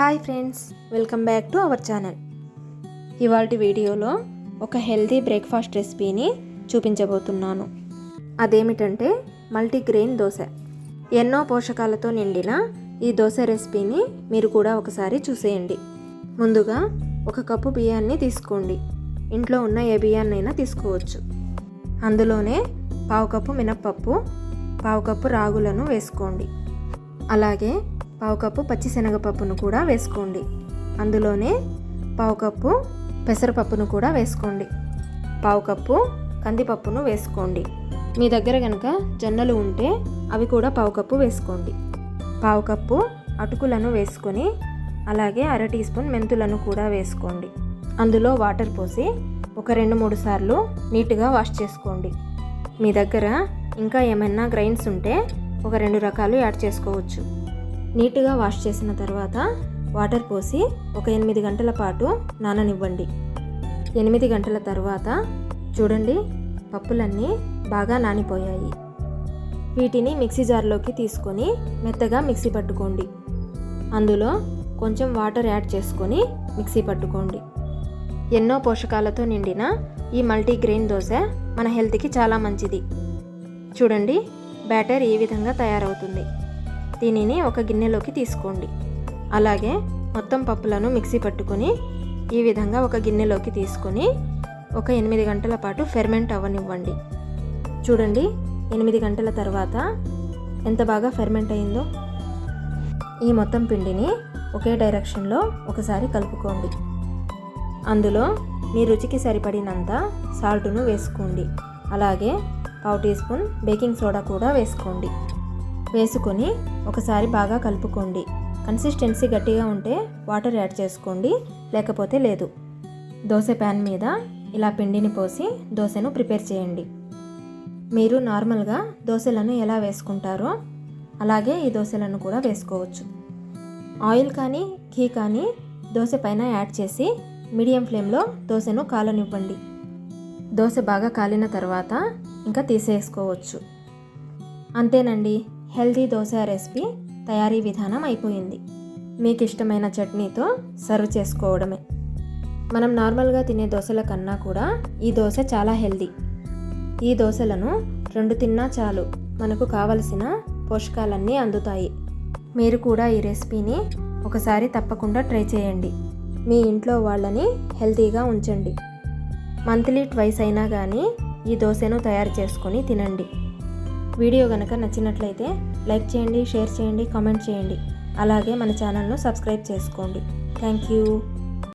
Hi friends welcome back to our channel. ఇవాళ వీడియోలో ఒక హెల్తీ బ్రేక్ఫాస్ట్ రెసిపీని చూపించబోతున్నాను. అదేమిటంటే మల్టీగ్రెయిన్ దోశ. ఎన్నో పోషకాలతో నిండిన ఈ దోశ రెసిపీని మీరు కూడా ఒకసారి చూసేయండి. ముందుగా ఒక కప్పు బియ్యాన్ని తీసుకోండి. ఇంట్లో ఉన్న ఏ బియ్యాన్నైనా తీసుకోవచ్చు. అందులోనే పావు కప్పు మినప్పప్పు పావు కప్పు రాగులను వేసుకోండి. అలాగే పావు కప్పు పచ్చిశనగపప్పును కూడా వేసుకోండి. అందులోనే పావు కప్పు పెసరపప్పును కూడా వేసుకోండి. పావు కప్పు కందిపప్పును వేసుకోండి. మీ దగ్గర కనుక జొన్నలు ఉంటే అవి కూడా పావు కప్పు వేసుకోండి. పావు కప్పు అటుకులను వేసుకొని అలాగే అర టీ స్పూన్ మెంతులను కూడా వేసుకోండి. అందులో వాటర్ పోసి ఒక రెండు మూడు సార్లు నీట్గా వాష్ చేసుకోండి. మీ దగ్గర ఇంకా ఏమైనా గ్రైన్స్ ఉంటే ఒక రెండు రకాలు యాడ్ చేసుకోవచ్చు. నీట్గా వాష్ చేసిన తర్వాత వాటర్ పోసి ఒక ఎనిమిది గంటల పాటు నాననివ్వండి. ఎనిమిది గంటల తర్వాత చూడండి పప్పులన్నీ బాగా నానిపోయాయి. వీటిని మిక్సీ జార్లోకి తీసుకొని మెత్తగా మిక్సీ పట్టుకోండి. అందులో కొంచెం వాటర్ యాడ్ చేసుకొని మిక్సీ పట్టుకోండి. ఎన్నో పోషకాలతో నిండిన ఈ మల్టీగ్రెయిన్ దోశ మన హెల్త్కి చాలా మంచిది. చూడండి బ్యాటర్ ఈ విధంగా తయారవుతుంది. దీనిని ఒక గిన్నెలోకి తీసుకోండి. అలాగే మొత్తం పప్పులను మిక్సీ పట్టుకొని ఈ విధంగా ఒక గిన్నెలోకి తీసుకొని ఒక ఎనిమిది గంటల పాటు ఫెర్మెంట్ అవ్వనివ్వండి. చూడండి ఎనిమిది గంటల తర్వాత ఎంత బాగా ఫెర్మెంట్ అయిందో. ఈ మొత్తం పిండిని ఒకే డైరెక్షన్లో ఒకసారి కలుపుకోండి. అందులో మీ రుచికి సరిపడినంత సాల్టును వేసుకోండి. అలాగే పావు టీ స్పూన్ బేకింగ్ సోడా కూడా వేసుకోండి. వేసుకొని ఒకసారి బాగా కలుపుకోండి. కన్సిస్టెన్సీ గట్టిగా ఉంటే వాటర్ యాడ్ చేసుకోండి లేకపోతే లేదు. దోశ ప్యాన్ మీద ఇలా పిండిని పోసి దోశను ప్రిపేర్ చేయండి. మీరు నార్మల్గా దోశలను ఎలా వేసుకుంటారో అలాగే ఈ దోశలను కూడా వేసుకోవచ్చు. ఆయిల్ కానీ ఘీ కానీ దోశ పైన యాడ్ చేసి మీడియం ఫ్లేమ్లో దోశను కాలనివ్వండి. దోశ బాగా కాలిన తర్వాత ఇంకా తీసేసుకోవచ్చు. అంతేనండి. హెల్దీ దోశ రెసిపీ తయారీ విధానం అయిపోయింది. మీకు ఇష్టమైన చట్నీతో సర్వ్ చేసుకోవడమే. మనం నార్మల్గా తినే దోశల కన్నా కూడా ఈ దోశ చాలా హెల్దీ. ఈ దోశలను రెండు తిన్నా చాలు. మనకు కావలసిన పోషకాలన్నీ అందుతాయి. మీరు కూడా ఈ రెసిపీని ఒకసారి తప్పకుండా ట్రై చేయండి. మీ ఇంట్లో వాళ్ళని హెల్తీగా ఉంచండి. మంత్లీ ట్వైస్ అయినా కానీ ఈ దోశను తయారు చేసుకొని తినండి. వీడియో కనుక నచ్చినట్లయితే లైక్ చేయండి షేర్ చేయండి కామెంట్ చేయండి. అలాగే మన ఛానల్ను సబ్స్క్రైబ్ చేసుకోండి. Thank you.